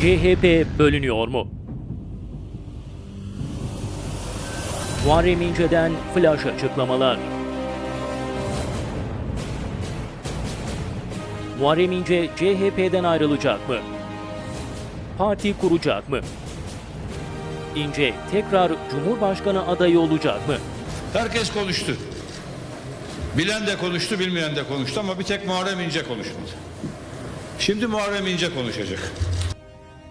CHP bölünüyor mu? Muharrem İnce'den flash açıklamalar. Muharrem İnce CHP'den ayrılacak mı? Parti kuracak mı? İnce tekrar Cumhurbaşkanı adayı olacak mı? Herkes konuştu. Bilen de konuştu, bilmeyen de konuştu ama bir tek Muharrem İnce konuşmadı. Şimdi Muharrem İnce konuşacak.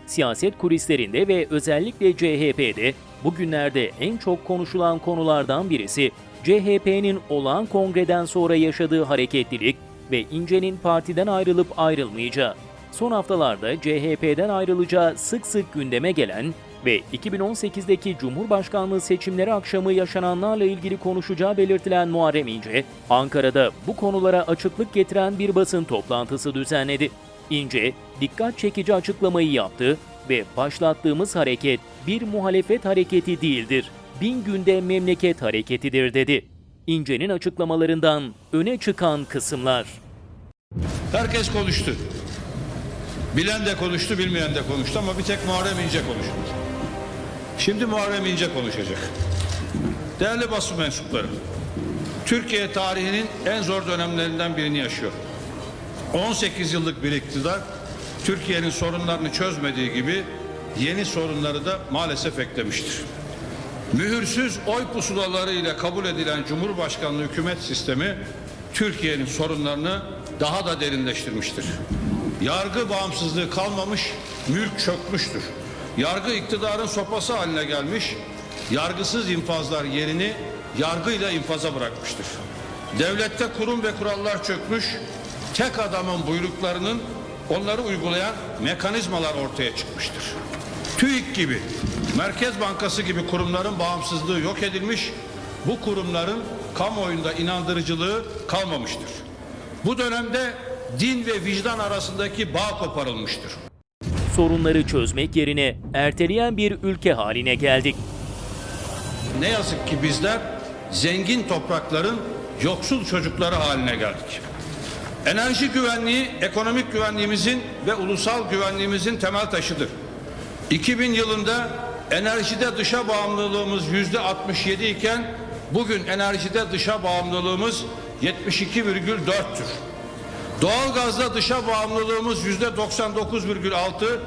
Siyaset kulislerinde ve özellikle CHP'de bugünlerde en çok konuşulan konulardan birisi CHP'nin olağan kongreden sonra yaşadığı hareketlilik ve İnce'nin partiden ayrılıp ayrılmayacağı. Son haftalarda CHP'den ayrılacağı sık sık gündeme gelen ve 2018'deki Cumhurbaşkanlığı seçimleri akşamı yaşananlarla ilgili konuşacağı belirtilen Muharrem İnce, Ankara'da bu konulara açıklık getiren bir basın toplantısı düzenledi. İnce, dikkat çekici açıklamayı yaptı ve başlattığımız hareket bir muhalefet hareketi değildir. Bin günde memleket hareketidir dedi. İnce'nin açıklamalarından öne çıkan kısımlar. Herkes konuştu. Bilen de konuştu, bilmeyen de konuştu ama bir tek Muharrem İnce konuşmadı. Şimdi Muharrem İnce konuşacak. Değerli basın mensupları, Türkiye tarihinin en zor dönemlerinden birini yaşıyor. 18 yıllık bir iktidar Türkiye'nin sorunlarını çözmediği gibi yeni sorunları da maalesef eklemiştir. Mühürsüz oy pusulaları ile kabul edilen Cumhurbaşkanlığı hükümet sistemi Türkiye'nin sorunlarını daha da derinleştirmiştir. Yargı bağımsızlığı kalmamış, mülk çökmüştür. Yargı iktidarın sopası haline gelmiş, yargısız infazlar yerini yargıyla infaza bırakmıştır. Devlette kurum ve kurallar çökmüş, tek adamın buyruklarının onları uygulayan mekanizmalar ortaya çıkmıştır. TÜİK gibi, Merkez Bankası gibi kurumların bağımsızlığı yok edilmiş, bu kurumların kamuoyunda inandırıcılığı kalmamıştır. Bu dönemde din ve vicdan arasındaki bağ koparılmıştır. Sorunları çözmek yerine erteleyen bir ülke haline geldik. Ne yazık ki bizler zengin toprakların yoksul çocukları haline geldik. Enerji güvenliği ekonomik güvenliğimizin ve ulusal güvenliğimizin temel taşıdır. 2000 yılında enerjide dışa bağımlılığımız yüzde 67 iken bugün enerjide dışa bağımlılığımız 72,4'tür. Doğalgazda dışa bağımlılığımız yüzde 99,6,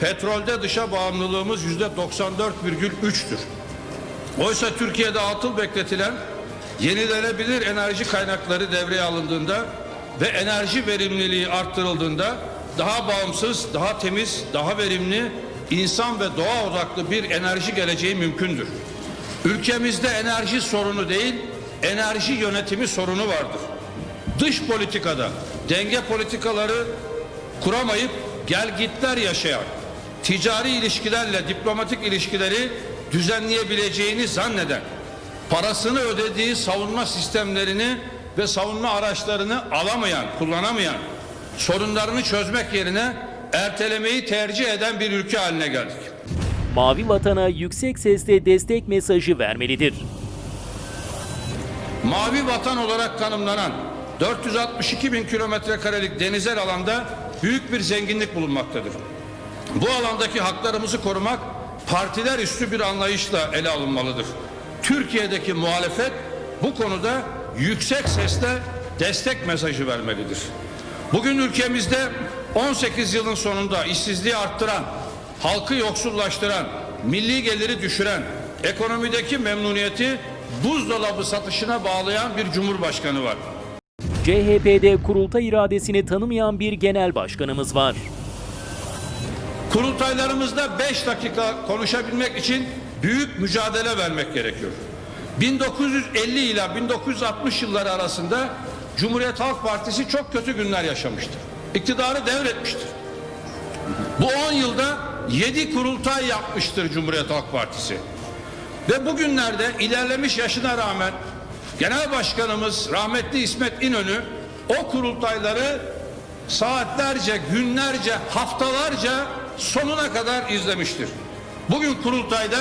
petrolde dışa bağımlılığımız yüzde 94,3'tür. Oysa Türkiye'de atıl bekletilen yenilenebilir enerji kaynakları devreye alındığında ve enerji verimliliği arttırıldığında daha bağımsız, daha temiz, daha verimli, insan ve doğa odaklı bir enerji geleceği mümkündür. Ülkemizde enerji sorunu değil, enerji yönetimi sorunu vardır. Dış politikada denge politikaları kuramayıp gel gitler yaşayan, ticari ilişkilerle diplomatik ilişkileri düzenleyebileceğini zanneden, parasını ödediği savunma sistemlerini ve savunma araçlarını alamayan, kullanamayan, sorunlarını çözmek yerine ertelemeyi tercih eden bir ülke haline geldik. Mavi Vatan'a yüksek sesle destek mesajı vermelidir. Mavi vatan olarak tanımlanan 462 bin kilometre karelik denizel alanda büyük bir zenginlik bulunmaktadır. Bu alandaki haklarımızı korumak partiler üstü bir anlayışla ele alınmalıdır. Türkiye'deki muhalefet bu konuda yüksek sesle destek mesajı vermelidir. Bugün ülkemizde 18 yılın sonunda işsizliği arttıran, halkı yoksullaştıran, milli geliri düşüren, ekonomideki memnuniyeti buzdolabı satışına bağlayan bir cumhurbaşkanı var. CHP'de kurultay iradesini tanımayan bir genel başkanımız var. Kurultaylarımızda 5 dakika konuşabilmek için büyük mücadele vermek gerekiyor. 1950 ile 1960 yılları arasında Cumhuriyet Halk Partisi çok kötü günler yaşamıştır. İktidarı devretmiştir. Bu 10 yılda 7 kurultay yapmıştır Cumhuriyet Halk Partisi. Ve bugünlerde ilerlemiş yaşına rağmen Genel Başkanımız rahmetli İsmet İnönü o kurultayları saatlerce, günlerce, haftalarca sonuna kadar izlemiştir. Bugün kurultayda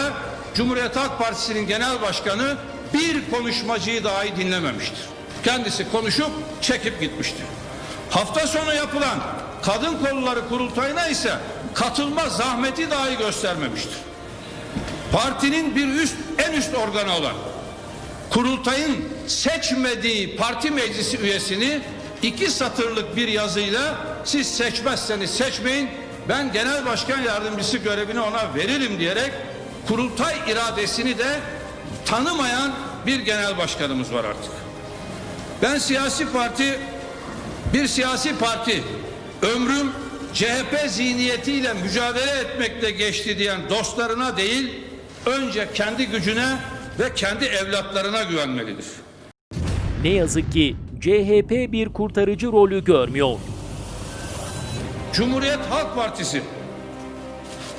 Cumhuriyet Halk Partisi'nin genel başkanı bir konuşmacıyı dahi dinlememiştir. Kendisi konuşup çekip gitmiştir. Hafta sonu yapılan kadın kolları kurultayına ise katılma zahmeti dahi göstermemiştir. Partinin bir üst en üst organı olan kurultayın seçmediği parti meclisi üyesini iki satırlık bir yazıyla siz seçmezseniz seçmeyin ben genel başkan yardımcısı görevini ona veririm diyerek kurultay iradesini de tanımayan bir genel başkanımız var artık. Ben siyasi parti bir siyasi parti ömrüm CHP zihniyetiyle mücadele etmekle geçti diyen dostlarına değil önce kendi gücüne ve kendi evlatlarına güvenmelidir. Ne yazık ki CHP bir kurtarıcı rolü görmüyor. Cumhuriyet Halk Partisi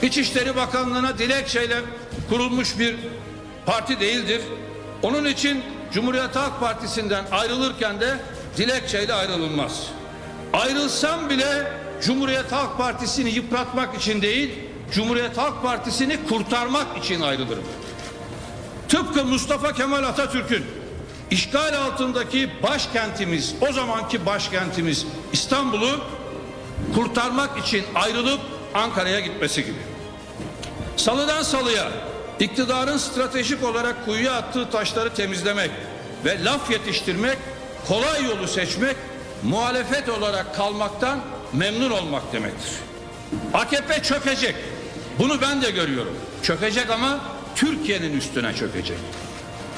İçişleri Bakanlığı'na dilekçeyle kurulmuş bir parti değildir. Onun için Cumhuriyet Halk Partisi'nden ayrılırken de dilekçeyle ayrılınmaz. Ayrılsam bile Cumhuriyet Halk Partisi'ni yıpratmak için değil, Cumhuriyet Halk Partisi'ni kurtarmak için ayrılırım. Tıpkı Mustafa Kemal Atatürk'ün işgal altındaki başkentimiz, o zamanki başkentimiz İstanbul'u kurtarmak için ayrılıp Ankara'ya gitmesi gibi. Salıdan salıya iktidarın stratejik olarak kuyuya attığı taşları temizlemek ve laf yetiştirmek, kolay yolu seçmek, muhalefet olarak kalmaktan memnun olmak demektir. AKP çökecek. Bunu ben de görüyorum. Çökecek ama Türkiye'nin üstüne çökecek.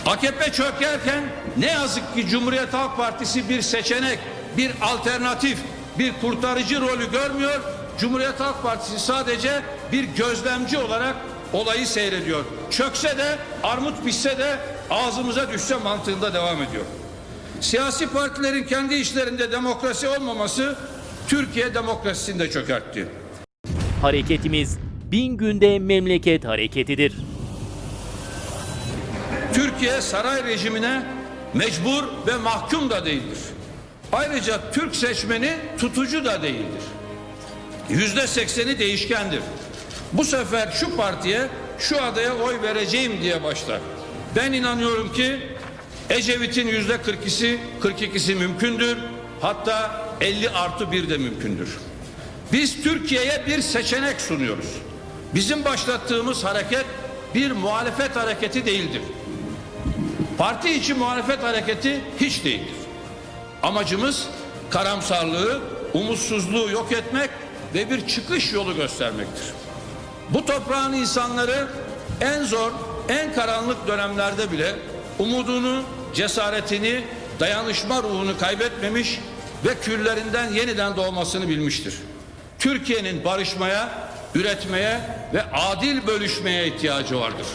AKP çökerken ne yazık ki Cumhuriyet Halk Partisi bir seçenek, bir alternatif, bir kurtarıcı rolü görmüyor. Cumhuriyet Halk Partisi sadece bir gözlemci olarak olayı seyrediyor. Çökse de armut pişse de ağzımıza düşse mantığında devam ediyor. Siyasi partilerin kendi işlerinde demokrasi olmaması Türkiye demokrasisini de çökertti. Hareketimiz bin günde memleket hareketidir. Türkiye saray rejimine mecbur ve mahkum da değildir. Ayrıca Türk seçmeni tutucu da değildir. Yüzde sekseni değişkendir. Bu sefer şu partiye, şu adaya oy vereceğim diye başlar. Ben inanıyorum ki Ecevit'in yüzde 42'si, 42'si mümkündür. Hatta 50 artı bir de mümkündür. Biz Türkiye'ye bir seçenek sunuyoruz. Bizim başlattığımız hareket bir muhalefet hareketi değildir. Parti içi muhalefet hareketi hiç değildir. Amacımız karamsarlığı, umutsuzluğu yok etmek ve bir çıkış yolu göstermektir. Bu toprağın insanları en zor, en karanlık dönemlerde bile umudunu, cesaretini, dayanışma ruhunu kaybetmemiş ve küllerinden yeniden doğmasını bilmiştir. Türkiye'nin barışmaya, üretmeye ve adil bölüşmeye ihtiyacı vardır.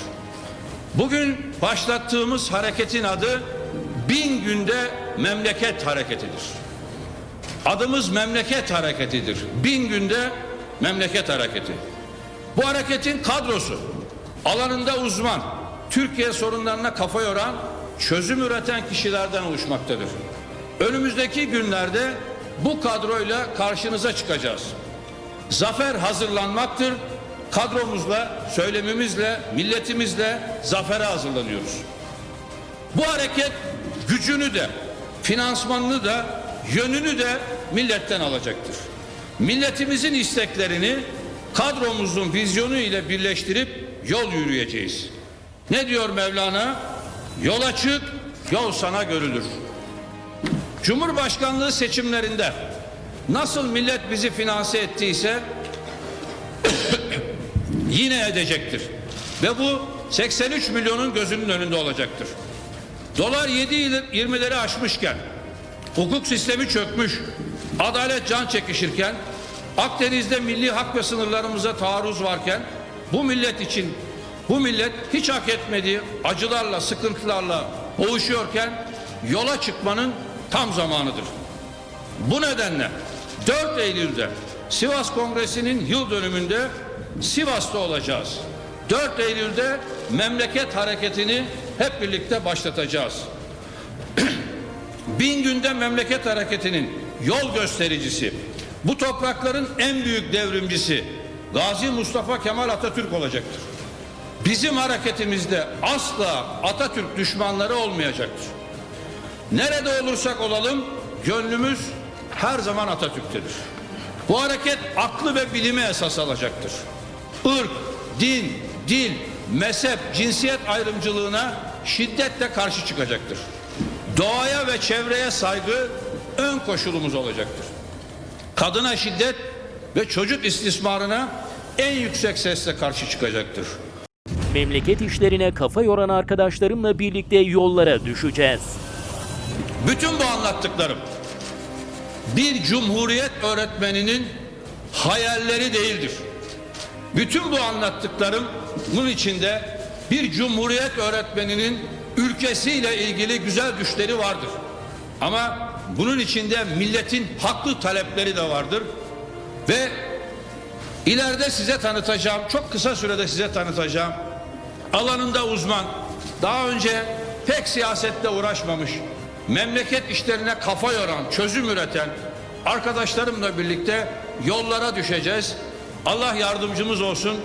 Bugün başlattığımız hareketin adı bin günde memleket hareketidir. Adımız memleket hareketidir. Bin günde memleket hareketi. Bu hareketin kadrosu alanında uzman, Türkiye sorunlarına kafa yoran, çözüm üreten kişilerden oluşmaktadır. Önümüzdeki günlerde bu kadroyla karşınıza çıkacağız. Zafer hazırlanmaktır. Kadromuzla, söylemimizle, milletimizle zafere hazırlanıyoruz. Bu hareket gücünü de, finansmanını da, yönünü de milletten alacaktır. Milletimizin isteklerini kadromuzun vizyonu ile birleştirip yol yürüyeceğiz. Ne diyor Mevlana? Yola çık, yol sana görülür. Cumhurbaşkanlığı seçimlerinde nasıl millet bizi finanse ettiyse yine edecektir. Ve bu 83 milyonun gözünün önünde olacaktır. Dolar 7 20'leri aşmışken, hukuk sistemi çökmüş, adalet can çekişirken, Akdeniz'de milli hak ve sınırlarımıza taarruz varken, bu millet için, bu millet hiç hak etmediği acılarla, sıkıntılarla boğuşuyorken, yola çıkmanın tam zamanıdır. Bu nedenle 4 Eylül'de Sivas Kongresi'nin yıl dönümünde Sivas'ta olacağız. 4 Eylül'de memleket hareketini hep birlikte başlatacağız. Bin günde memleket hareketinin yol göstericisi, bu toprakların en büyük devrimcisi Gazi Mustafa Kemal Atatürk olacaktır. Bizim hareketimizde asla Atatürk düşmanları olmayacaktır. Nerede olursak olalım gönlümüz her zaman Atatürk'tedir. Bu hareket aklı ve bilimi esas alacaktır. Irk, din, dil, mezhep, cinsiyet ayrımcılığına şiddetle karşı çıkacaktır. Doğaya ve çevreye saygı ön koşulumuz olacaktır. Kadına şiddet ve çocuk istismarına en yüksek sesle karşı çıkacaktır. Memleket işlerine kafa yoran arkadaşlarımla birlikte yollara düşeceğiz. Bütün bu anlattıklarım bir cumhuriyet öğretmeninin hayalleri değildir. Bütün bu anlattıklarım bunun içinde bir cumhuriyet öğretmeninin ülkesiyle ilgili güzel düşleri vardır. Ama bunun içinde milletin haklı talepleri de vardır. Ve ileride size tanıtacağım, çok kısa sürede size tanıtacağım. Alanında uzman, daha önce pek siyasetle uğraşmamış, memleket işlerine kafa yoran, çözüm üreten arkadaşlarımla birlikte yollara düşeceğiz. Allah yardımcımız olsun.